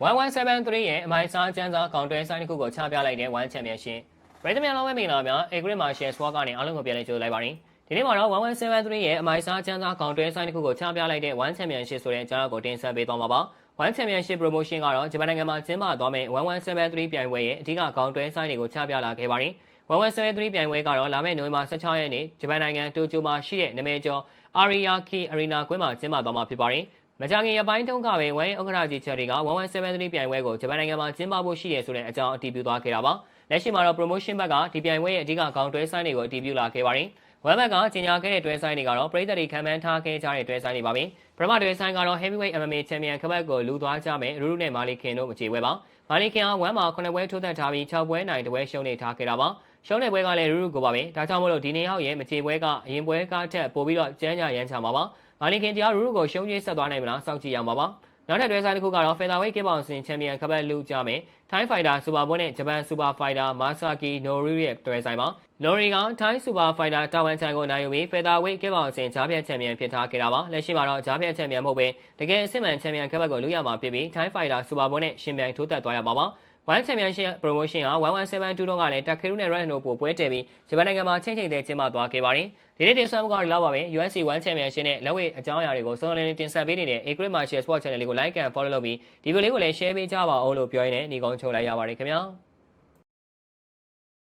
1173ရဲ့အမိုင်စားကျန်းစာကောင်တွဲဆိုင်တစ်ခုကိုချပြလိုက်တဲ့1 Championship ပြည်သူများလုံးဝမင်္ဂလာများ Agri Marshall Swag ကနေအားလုံးကိုပြန်လည်ကြိုဆိုလိုက်ပါတယ်ဒီနေ့မှာတော့1173ရဲ့အမိုင်စားကျန်းစာကောင်တွဲဆိုင်တစ်ခုကိုချပြလိုက်တဲ့1 Championship ဆိုတဲ့အကြောင်းအရာကိုတင်ဆက်ပေးသွားမှာပါ1 Championship Promotion ကတော့ဂျပန်နိုင်ငံမှာကျင်းပသွားမယ့်1173ပြိုင်ပွဲရဲ့အဓိကကောင်တွဲဆိုင်တွေကိုချပြလာခဲ့ပါတယ်1173ပြိုင်ပွဲကတော့လာမယ့်နိုဝင်ဘာ16ရက်နေ့ဂျပန်နိုင်ငံတိုကျိုမှာရှိတဲ့နာမည်ကျော် Ariake Arena ကွင်းမှာကျင်းပသွားမှာဖြစ်ပါတယ် မကြခင်ရပိုင်းတုန်းကပဲဝိုင်းဥက္ကဋ္ဌကြီးချယ်ရီက1173ပြိုင်ပွဲကိုဂျပန်နိုင်ငံမှာကျင်းပဖို့ရှိရဆိုတဲ့အကြောင်းအတည်ပြုသွားခဲ့တာပါလက်ရှိမှာတော့ promotion ဘက်ကဒီပြိုင်ပွဲရဲ့အဓိကကောင်တွဲဆိုင်တွေကိုအတည်ပြုလာခဲ့ပါတယ်ဝမ်ဘက်ကကြီးညာခဲ့တဲ့တွဲဆိုင်တွေကတော့ပြည်သက်တွေခံမှန်းထားခဲ့ကြတဲ့တွဲဆိုင်တွေပါပဲပထမတွဲဆိုင်ကတော့ heavyweight MMA champion ခဘက်ကိုလူသွားကြမယ်ရူရူနဲ့မာလီခင်တို့မကြေပွဲပါမာလီခင်ကဝမ်မှာ9ပွဲထိုးသက်ထားပြီး6ပွဲနိုင်တပွဲရှုံးနေထားခဲ့တာပါရှုံးတဲ့ပွဲကလည်းရူရူကိုပါပဲဒါကြောင့်မို့လို့ဒီနေ့ဟောက်ရဲ့မကြေပွဲကအရင်ပွဲကထက်ပိုပြီးတော့ကျန်းညာရမ်းချမှာပါ မာလီခင်တရားရူရူကိုရှုံးပြေးဆက်သွားနိုင်မလားစောင့်ကြည့်ရမှာပါနောက်ထပ်တွဲဆိုင်တစ်ခုကတော့ Featherweight ကပောင်စင်ချန်ပီယံခပတ်လူကြမယ် Thai Fighter Super ဘွဲနဲ့ Japan Super Fighter Masaki Nori ရဲ့တွဲဆိုင်မှာ Nori က Thai Super Fighter တာဝန်ချန်ကိုနိုင်ယူပြီး Featherweight ကပောင်စင်ဂျားပြတ်ချန်ပီယံဖြစ်ထားခဲ့တာပါလက်ရှိမှာတော့ဂျားပြတ်ချန်ပီယံမဟုတ်ပဲတကယ်အစ်စ်မှန်ချန်ပီယံခပတ်ကိုလူရမှာဖြစ်ပြီး Thai Fighter Super ဘွဲနဲ့ရှင်ပြိုင်ထိုးသက်သွားရမှာပါ One Championship Promotion က1172တုန်းကလည်းတက်ခေရုနဲ့ Red No ပိုပွဲတည်ပြီးဂျပန်နိုင်ငံမှာချင်းချင်းတဲ့ကျင်းပသွားခဲ့ပါတယ်။ဒီနေ့တင်ဆက်မှုကဒီလောက်ပါပဲ UFC One Championship နဲ့လက်ဝဲအကြောင်းအရာတွေကိုစုံလင်တင်ဆက်ပေးနေတဲ့ Agri Marshall Sport Channel လေးကို Like and Follow လုပ်ပြီးဒီဗီဒီယိုလေးကိုလည်း Share ပေးကြပါအောင်လို့ပြောရင်းနဲ့ညီကုန်းချုပ်လိုက်ရပါတယ်ခင်ဗျာ။